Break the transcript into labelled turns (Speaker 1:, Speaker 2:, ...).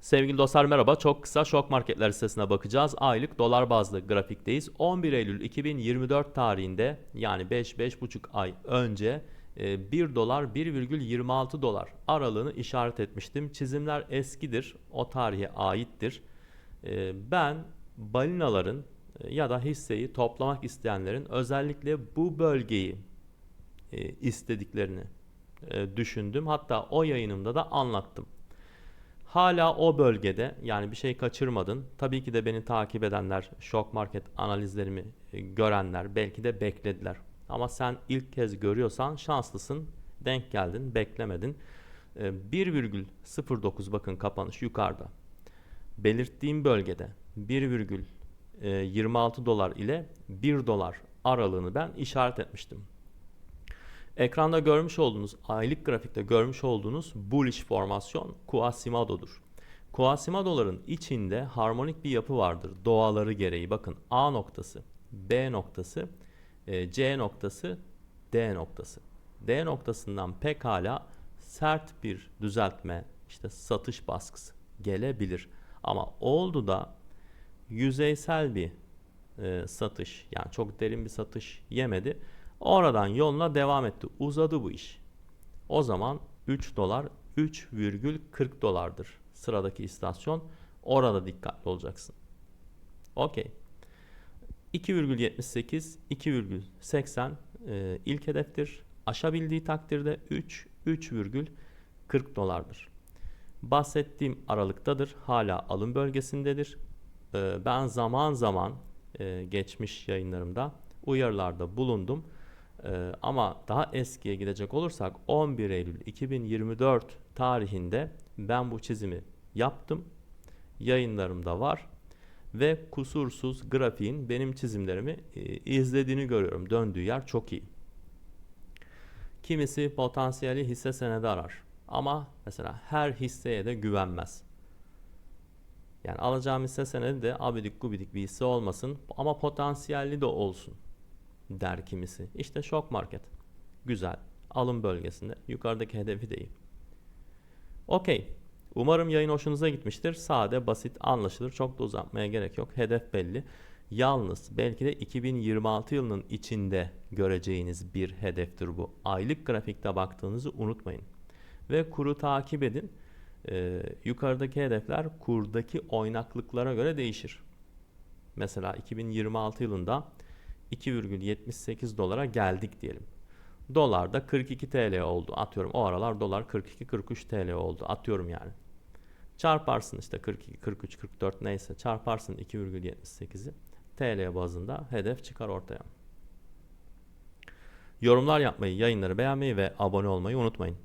Speaker 1: Sevgili dostlar merhaba. Çok kısa şok marketler listesine bakacağız. Aylık dolar bazlı grafikteyiz. 11 Eylül 2024 tarihinde yani 5-5,5 ay önce e, 1 dolar 1,26 dolar aralığını işaret etmiştim. Çizimler eskidir. O tarihe aittir. E, Ben balinaların e, ya da hisseyi toplamak isteyenlerin özellikle bu bölgeyi e, istediklerini e, düşündüm. Hatta o yayınımda da anlattım. Hala o bölgede yani bir şey kaçırmadın. Tabii ki de beni takip edenler, şok market analizlerimi e, görenler belki de beklediler. Ama sen ilk kez görüyorsan şanslısın. Denk geldin, beklemedin. E, 1,09 bakın kapanış yukarıda. Belirttiğim bölgede 1,26 dolar ile 1 dolar aralığını ben işaret etmiştim. Ekranda görmüş olduğunuz, aylık grafikte görmüş olduğunuz bullish formasyon Quasimodo'dur. Quasimodo'ların içinde harmonik bir yapı vardır doğaları gereği. Bakın A noktası, B noktası, e, C noktası, D noktası. D noktasından pekala sert bir düzeltme, işte satış baskısı gelebilir. Ama oldu da yüzeysel bir e, satış yani çok derin bir satış yemedi. Oradan yoluna devam etti. Uzadı bu iş. O zaman 3 dolar 3,40 dolardır sıradaki istasyon. Orada dikkatli olacaksın. Okey. 2,78 2,80 e, ilk hedeftir. Aşabildiği takdirde 3 3,40 dolardır. Bahsettiğim aralıktadır. Hala alım bölgesindedir. E, ben zaman zaman e, geçmiş yayınlarımda uyarılarda bulundum. Ee, ama daha eskiye gidecek olursak 11 Eylül 2024 tarihinde ben bu çizimi yaptım. Yayınlarımda var ve kusursuz grafiğin benim çizimlerimi e, izlediğini görüyorum. Döndüğü yer çok iyi. Kimisi potansiyeli hisse senedi arar. Ama mesela her hisseye de güvenmez. Yani alacağım hisse senedi de abidik gubidik bir hisse olmasın ama potansiyelli de olsun der kimisi. İşte şok market. Güzel. Alım bölgesinde. Yukarıdaki hedefi de iyi. Okey. Umarım yayın hoşunuza gitmiştir. Sade, basit, anlaşılır. Çok da uzatmaya gerek yok. Hedef belli. Yalnız belki de 2026 yılının içinde göreceğiniz bir hedeftir bu. Aylık grafikte baktığınızı unutmayın. Ve kuru takip edin. Ee, yukarıdaki hedefler kurdaki oynaklıklara göre değişir. Mesela 2026 yılında 2,78 dolara geldik diyelim. Dolar da 42 TL oldu. Atıyorum o aralar dolar 42-43 TL oldu. Atıyorum yani. Çarparsın işte 42, 43, 44 neyse çarparsın 2,78'i. TL bazında hedef çıkar ortaya. Yorumlar yapmayı, yayınları beğenmeyi ve abone olmayı unutmayın.